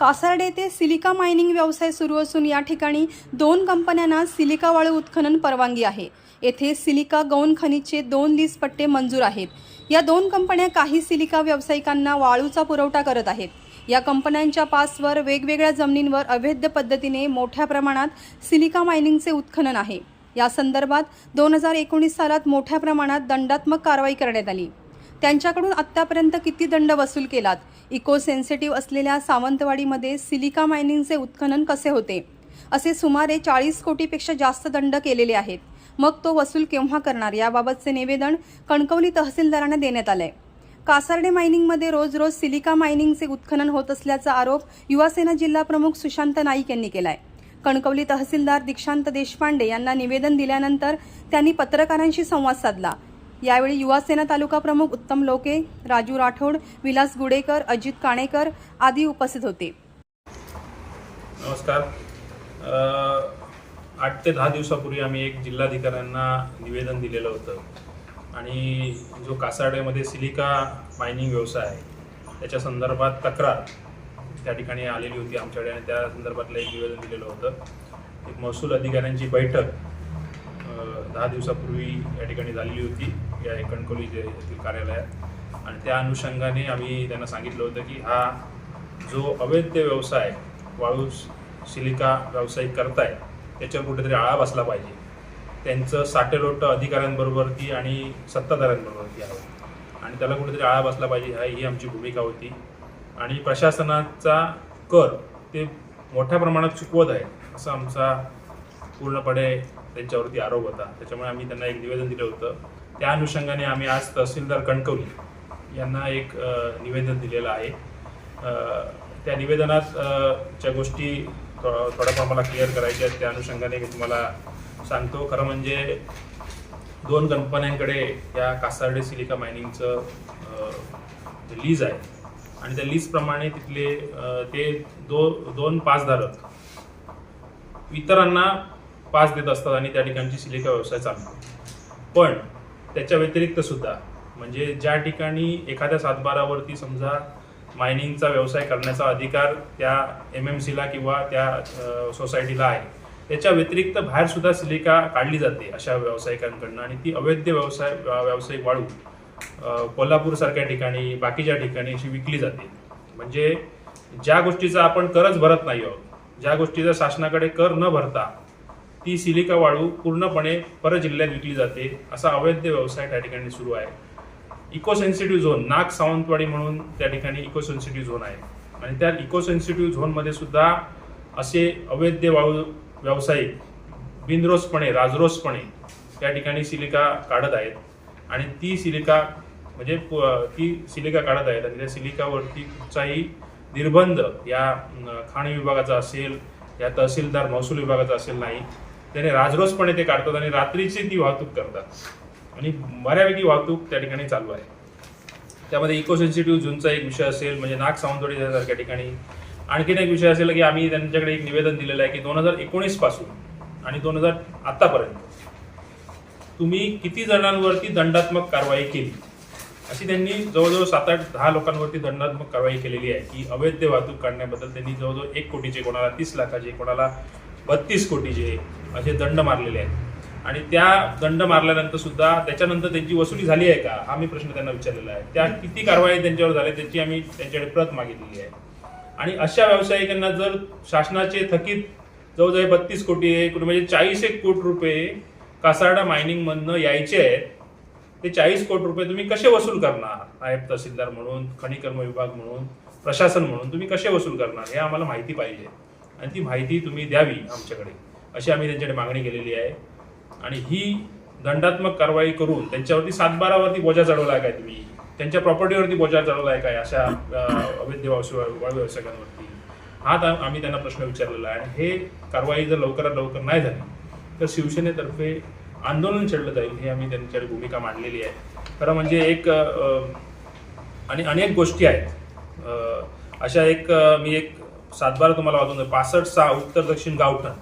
कासार्डे येथे silica mining व्यवसाय सुरू असून या ठिकाणी दोन कंपन्यांना सिलिका वाळू उत्खनन परवानगी आहे. येथे सिलिका गौण खनिजचे दोन लीज पट्टे मंजूर आहेत. या दोन कंपन्या काही सिलिका व्यावसायिकांना वाळूचा पुरवठा करत आहेत. या कंपन्यांच्या पासवर वेगवेगळ्या जमिनींवर अवैध पद्धतीने मोठ्या प्रमाणात सिलिका मायनिंगचे उत्खनन आहे. या संदर्भात दोन हजार एकोणीस सालात मोठ्या प्रमाणात दंडात्मक कारवाई करण्यात आली. त्यांच्याकडून आत्तापर्यंत किती दंड वसूल केलात? इको सेन्सिटिव्ह असलेल्या सावंतवाडीमध्ये सिलिका मायनिंगचे उत्खनन कसे होते? असे सुमारे चाळीस कोटीपेक्षा जास्त दंड केलेले आहेत. मग तो वसूल केव्हा करणार? याबाबतचे निवेदन कणकवली तहसीलदारांना देण्यात आलंय. कासार्डे मायनिंगमध्ये रोज रोज सिलिका मायनिंगचे उत्खनन होत असल्याचा आरोप युवासेना जिल्हा प्रमुख सुशांत नाईक यांनी केलाय. कणकवली तहसीलदार दीक्षांत देशपांडे यांना निवेदन दिल्यानंतर त्यांनी पत्रकारांशी संवाद साधला. यावेळी युवासेना तालुका प्रमुख उत्तम लोके राजू राठोड विलास गुडेकर अजित काणेकर आदी उपस्थित होते. नमस्कार. आठ ते दहा दिवसापूर्वी आम्ही एक जिल्हाधिकाऱ्यांना निवेदन दिलेलं होतं. आणि जो कासार्डेमध्ये सिलिका मायनिंग व्यवसाय आहे त्याच्या संदर्भात तक्रार त्या ठिकाणी आलेली होती आमच्याकडे आणि त्या संदर्भातलं एक निवेदन दिलेलं होतं. एक महसूल अधिकाऱ्यांची बैठक दहा दिवसापूर्वी या ठिकाणी झालेली होती. या कणकोली जे येथील कार्यालयात. आणि त्या अनुषंगाने आम्ही त्यांना सांगितलं होतं की हा जो अवैध व्यवसाय वाळू सिलिका व्यावसायिक करताय त्याच्यावर कुठेतरी आळा बसला पाहिजे. त्यांचं साटेलोट अधिकाऱ्यांबरोबरती आणि सत्ताधाऱ्यांबरोबरती आहे. आणि त्याला कुठेतरी आळा बसला पाहिजे हा ही आमची भूमिका होती. आणि प्रशासनाचा कर ते मोठ्या प्रमाणात चुकवत आहे असा आमचा पूर्णपणे त्यांच्यावरती आरोप होता. त्याच्यामुळे आम्ही त्यांना एक निवेदन दिलं होतं. त्या अनुषंगाने आम्ही आज तहसीलदार कणकवली यांना एक निवेदन दिलेलं आहे. त्या निवेदनात ज्या च्या गोष्टी थो- थोड्याफार मला क्लिअर करायच्या आहेत त्या अनुषंगाने मी तुम्हाला सांगतो. खरं म्हणजे दोन कंपन्यांकडे या कासार्डे सिलिका मायनिंगचं लीज आहे आणि त्या लीजप्रमाणे तिथले ते दो दोन पासधारक इतरांना पास देत असतात आणि त्या ठिकाणची सिलिका व्यवसाय चालतो पण त्याच्या व्यतिरिक्त सुद्धा म्हणजे ज्या ठिकाणी एखाद्या सातबारावरती समजा मायनिंगचा व्यवसाय करण्याचा अधिकार त्या एम एम सीला किंवा त्या सोसायटीला आहे त्याच्या व्यतिरिक्त बाहेर सुद्धा सिलिका काढली जाते अशा व्यावसायिकांकडनं आणि ती अवैध व्यवसाय व्यावसायिक वाळू कोल्हापूरसारख्या ठिकाणी बाकीच्या ठिकाणी अशी विकली जाते. म्हणजे ज्या गोष्टीचा आपण करच भरत नाही आहोत ज्या गोष्टीचा शासनाकडे कर न भरता ती सिलिका वाळू पूर्णपणे परजिल्ह्यात विकली जाते असा अवैध व्यवसाय त्या ठिकाणी सुरू आहे. इको सेन्सिटिव्ह झोन नाग सावंतवाडी म्हणून त्या ठिकाणी इको सेन्सिटिव्ह झोन आहे. आणि त्या इको सेन्सिटिव्ह झोनमध्ये सुद्धा असे अवैध वाळू व्यावसायिक बिनरोसपणे राजरोसपणे त्या ठिकाणी सिलिका काढत आहेत. आणि ती सिलिका म्हणजे प- ती सिलिका काढत आहेत आणि त्या सिलिकावरती कुठचाही निर्बंध या खाण विभागाचा असेल या तहसीलदार महसूल विभागाचा असेल नाही त्याने राजरोसपणे ते काढतात आणि रात्रीची ती वाहतूक करतात. आणि बऱ्यापैकी वाहतूक त्या ठिकाणी चालू आहे. त्यामध्ये इको सेन्सिटिव्ह झोनचा एक विषय असेल म्हणजे नाग सावंतवाडी सारख्या ठिकाणी. आणखीन एक विषय असेल की आम्ही त्यांच्याकडे एक निवेदन दिलेलं आहे की दोन हजार एकोणीसपासून आणि दोन हजार आतापर्यंत तुम्ही किती जणांवरती दंडात्मक कारवाई केली? अशी त्यांनी जवळजवळ सात आठ दहा लोकांवरती दंडात्मक कारवाई केलेली आहे. की अवैध वाहतूक काढण्याबद्दल त्यांनी जवळजवळ एक कोटीचे कोणाला तीस लाखाचे कोणाला बत्तीस कोटीचे असे दंड मारलेले आहेत. आणि त्या दंड मारल्यानंतर सुद्धा त्याच्यानंतर त्यांची वसुली झाली आहे का हा मी प्रश्न त्यांना विचारलेला आहे. त्या किती कारवाई त्यांच्यावर झाल्या त्याची आम्ही त्यांच्याकडे प्रत मागितलेली आहे. आणि अशा व्यावसायिकांना जर शासनाचे थकीत जवळजवळ बत्तीस कोटी आहे कुठे म्हणजे चाळीस एक कोटी रुपये कासारडा मायनिंगमधनं यायचे आहेत ते चाळीस कोटी रुपये तुम्ही कसे वसूल करणार? नायब तहसीलदार म्हणून खनिकर्म विभाग म्हणून प्रशासन म्हणून तुम्ही कसे वसूल करणार? हे आम्हाला माहिती पाहिजे. आणि ती माहिती तुम्ही द्यावी आमच्याकडे. अशी आम्ही त्यांच्याकडे मागणी केलेली आहे. आणि ही दंडात्मक कारवाई करून त्यांच्यावरती सातबारावरती बोजा चढवला आहे काय तुम्ही? त्यांच्या प्रॉपर्टीवरती बोजा चढवला आहे काय अशा अवैध व्यावसायिकांवरती हा तर आम्ही त्यांना प्रश्न विचारलेला आहे. आणि हे कारवाई जर लवकरात लवकर नाही झाली तर शिवसेनेतर्फे आंदोलन छेडलं जाईल हे आम्ही त्यांच्याकडे भूमिका मांडलेली आहे. खरं म्हणजे एक आणि अनेक गोष्टी आहेत. अशा एक मी एक सातबारा तुम्हाला वाजवून पासष्ट सहा उत्तर दक्षिण गावठण.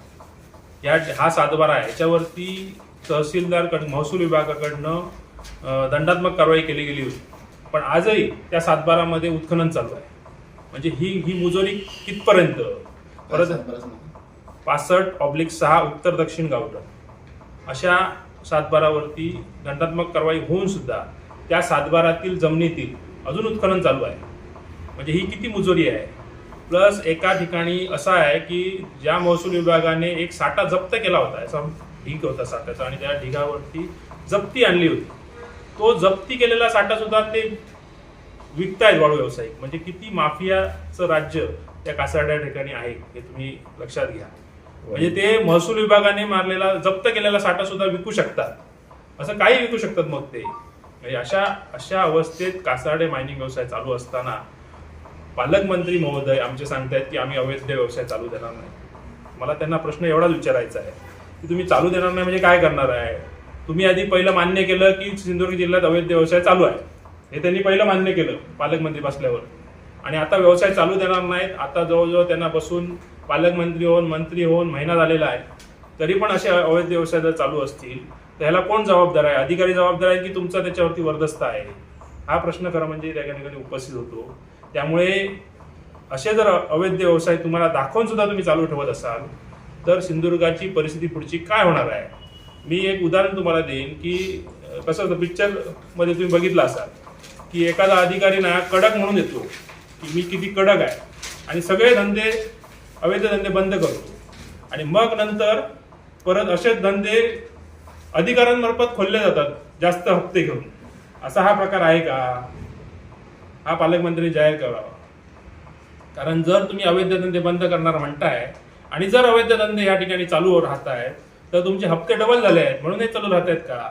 या हा सातबारा आहे. याच्यावरती तहसीलदारकडून महसूल विभागाकडनं दंडात्मक कारवाई केली गेली होती. पण आजही त्या सातबारामध्ये उत्खनन चालू आहे. म्हणजे ही ही मुजोरी कितपर्यंत? परत पासष्ट ऑब्लिक सहा उत्तर दक्षिण गावठण. अशा सातबारावरती दंडात्मक कारवाई होऊन सुद्धा त्या सातबारातील जमिनीतील अजून उत्खनन चालू आहे. म्हणजे ही किती मुजोरी आहे? प्लस एका ठिकाणी असं आहे की ज्या महसूल विभागाने एक साठा जप्त केला होता याचा ढीग होता साठाचा आणि त्या ढिगावरती जप्ती आणली होती. तो जप्ती केलेला साठा सुद्धा ते विकतायत वाळू व्यावसायिक. म्हणजे किती माफियाचं राज्य त्या कासारड्या ठिकाणी आहे हे तुम्ही लक्षात घ्या. म्हणजे ते महसूल विभागाने मारलेला जप्त केलेला साठा सुद्धा विकू शकतात. असं काही विकू शकतात मग ते. म्हणजे अशा अशा अवस्थेत कासारडे मायनिंग व्यवसाय चालू असताना पालकमंत्री महोदय आमचे सांगतायत की आम्ही अवैध व्यवसाय चालू देणार नाही. मला त्यांना प्रश्न एवढाच विचारायचा आहे की तुम्ही चालू देणार नाही म्हणजे काय करणार आहे? तुम्ही आधी पहिलं मान्य केलं की सिंधुदुर्ग जिल्ह्यात अवैध व्यवसाय चालू आहे. हे त्यांनी पहिलं मान्य केलं पालकमंत्री बसल्यावर. आणि आता व्यवसाय चालू देणार नाहीत. आता जवळजवळ त्यांना बसून पालकमंत्री होऊन मंत्री होऊन महिना झालेला आहे. तरी पण असे अवैध व्यवसाय जर चालू असतील तर ह्याला कोण जबाबदार आहे? अधिकारी जबाबदार आहे की तुमचा त्याच्यावरती वर्दस्त आहे? हा प्रश्न खरं म्हणजे त्या ठिकाणी उपस्थित होतो. त्यामुळे असे जर अवैध व्यवसाय तुम्हाला दाखवून सुद्धा तुम्ही चालू ठेवत असाल तर सिंधुदुर्गाची परिस्थिती पुढची काय होणार आहे? मी एक उदाहरण तुम्हाला देईन की कसं होतं पिक्चरमध्ये तुम्ही बघितलं असाल की एखादा अधिकारी ना कडक म्हणून येतो की मी किती कडक आहे आणि सगळे धंदे अवैध धंदे बंद करतो. आणि मग नंतर परत असेच धंदे अधिकाऱ्यांमार्फत खोलले जातात जास्त हप्ते घेऊन. असा हा प्रकार आहे का? हा पालकमंत्री जाहीर करावा. कारण जर तुम्ही अवैध धंदे बंद करणार म्हणताय आणि जर अवैध धंदे या ठिकाणी चालू राहत आहेत तर तुमचे हप्ते डबल झाले आहेत. म्हणून हे चालू राहत आहेत का?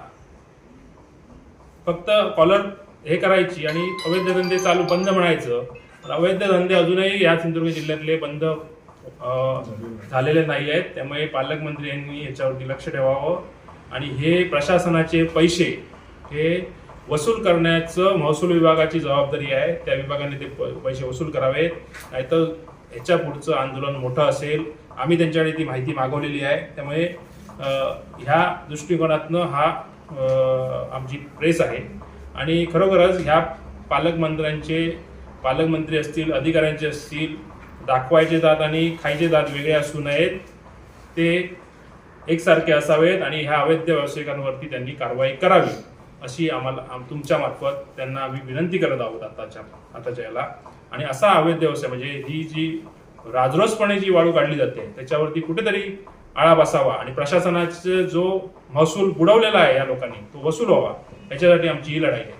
फक्त कॉलर हे करायची आणि अवैध धंदे चालू बंद म्हणायचं. अवैध धंदे अजूनही या सिंधुदुर्ग जिल्ह्यातले बंद झालेले नाही आहेत. त्यामुळे पालकमंत्री यांनी याच्यावरती लक्ष ठेवावं. आणि हे प्रशासनाचे पैसे हे वसूल करण्याचं महसूल विभागाची जबाबदारी आहे. त्या विभागाने ते प- पैसे वसूल करावेत. नाहीतर ह्याच्या पुढचं आंदोलन मोठं असेल. आम्ही त्यांच्याकडे ती माहिती मागवलेली आहे. त्यामुळे ह्या दृष्टिकोनातनं हा आमची प्रेस आहे. आणि खरोखरच ह्या पालकमंत्र्यांचे पालकमंत्री असतील अधिकाऱ्यांचे असतील दाखवायचे दात आणि खायचे दात वेगळे असू नयेत. ते एकसारखे असावेत आणि ह्या अवैध व्यावसायिकांवरती त्यांनी कारवाई करावी. अशी आम्हाला तुमच्या मार्फत त्यांना आम्ही विनंती करत आहोत आताच्या आताच्या याला. आणि असा अवैध व्यवसाय म्हणजे ही जी राजरोसपणे जी वाळू काढली जाते त्याच्यावरती कुठेतरी आळा बसावा आणि प्रशासनाचा जो महसूल बुडवलेला आहे या लोकांनी तो वसूल व्हावा. याच्यासाठी आमची ही लढाई आहे.